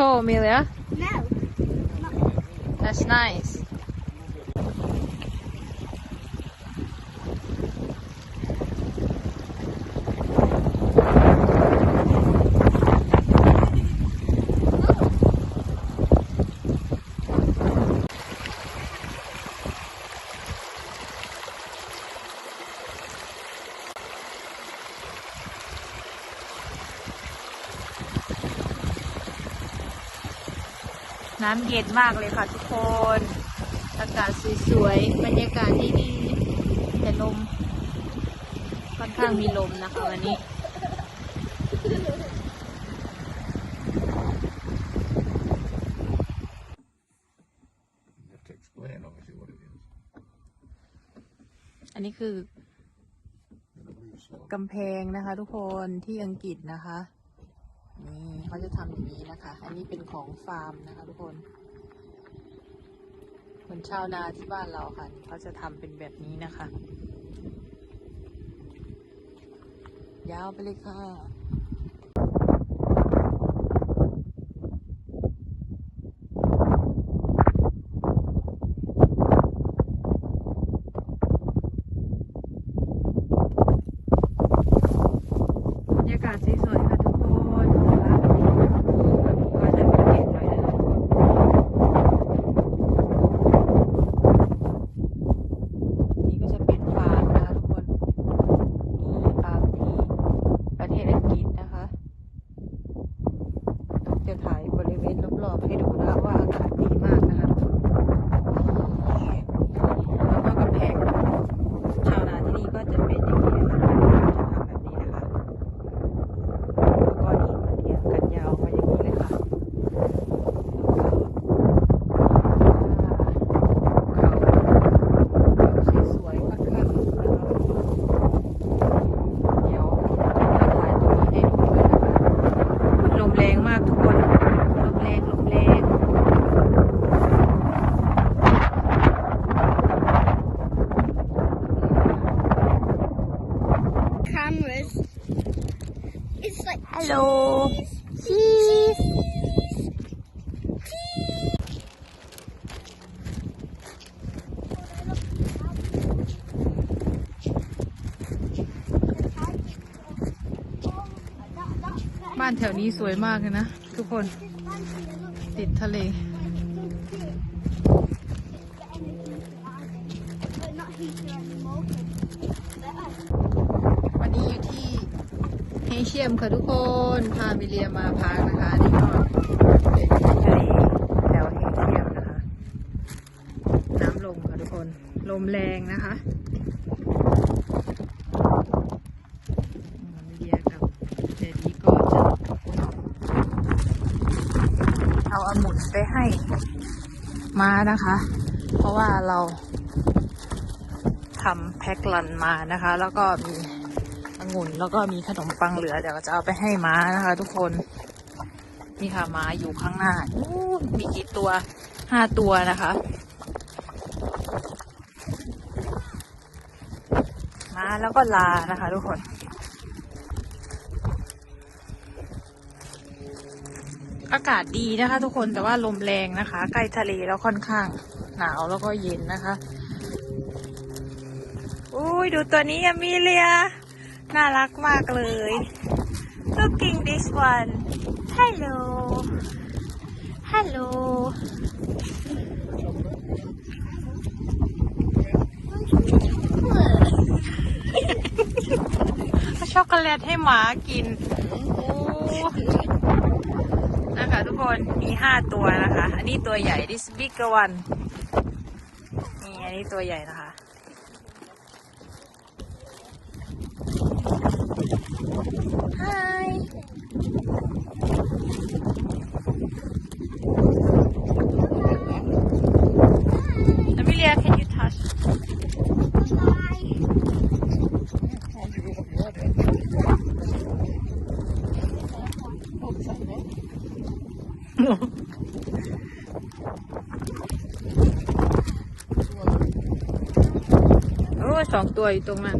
cold, Amelia. No. That's nice. น้ำเย็นมากเลยค่ะทุกคน อากาศสวยๆ บรรยากาศดีๆแต่ลมค่อนข้างมีลมนะคะวันนี้ You have to explain obviously what it is. อันนี้คือ In a blue slot. กำแพงนะคะทุกคนที่อังกฤษนะคะ นี่เขาจะทำอย่างนี้นะคะ อันนี้เป็นของฟาร์มนะคะทุกคนคนชาวนาที่บ้านเราค่ะเขาจะทำเป็นแบบนี้นะคะ ยาวไปเลยค่ะ บรรยากาศสวยๆค่ะทุกคนนะคะก็จะมีเห็นหน่อยนะคะนี่ก็จะเป็นฟาร์มนะคะทุกคนนี่ฟาร์มที่ประเทศอังกฤษนะคะจะถ่ายบริเวณรอบๆให้ดูนะว่าอากาศดีมากนะคะทุกคนแล้วก็กำแพงชาวนาที่นี่ก็จะเป็นอย่างนี้นะคะจะทำแบบนี้นะคะ แล้วก็นี่มาเรียงกันยาวไปอย่างนี้เลยค่ะเขาสวยๆมากค่ะเดี๋ยวจะถ่ายตรงนี้ให้ดูด้วยนะคะลมแรงมากทุกคน ลมแรงลมแรง Cameras. โล cheese. บ้านแถวนี้สวยมากเลยนะ ทุกคนติดทะเล not heater anymore. วันนี้อยู่ที่เฮเชี ยมค่ะทุกคน พามิเลียมาพักนะคะนี่ก็เป็นทะเลแถวเฮเชียมนะคะ น้ำลงค่ะทุกคน ลมแรงนะคะมิเลียกับเดดดี้ก็จะ เอาอมุดไปให้มานะคะ เพราะว่าเราทำแพ็คลันมานะคะ แล้วก็มี องุ่นแล้วก็มีขนมปังเหลือเดี๋ยวจะเอาไปให้ม้านะคะ ทุกคนนี่ค่ะม้าอยู่ข้างหน้าอู้มีกี่ตัวห้าตัวนะคะม้าแล้วก็ลานะคะ ทุกคนอากาศดีนะคะ ทุกคนแต่ว่าลมแรงนะคะ ใกล้ทะเลแล้วค่อนข้างหนาวแล้วก็เย็นนะคะอุ้ยดูตัวนี้อมิเลีย น่ารักมากเลย looking this one hello hello เอาช็อกโกแลตให้หมากินนะคะทุกคนมีห้าตัวนะคะ อันนี้ตัวใหญ่ this bigger one นี่อันนี้ตัวใหญ่นะคะ Hi. Amelia, can you touch? Oh, โอ้สองตัวอยู่ตรงนั้น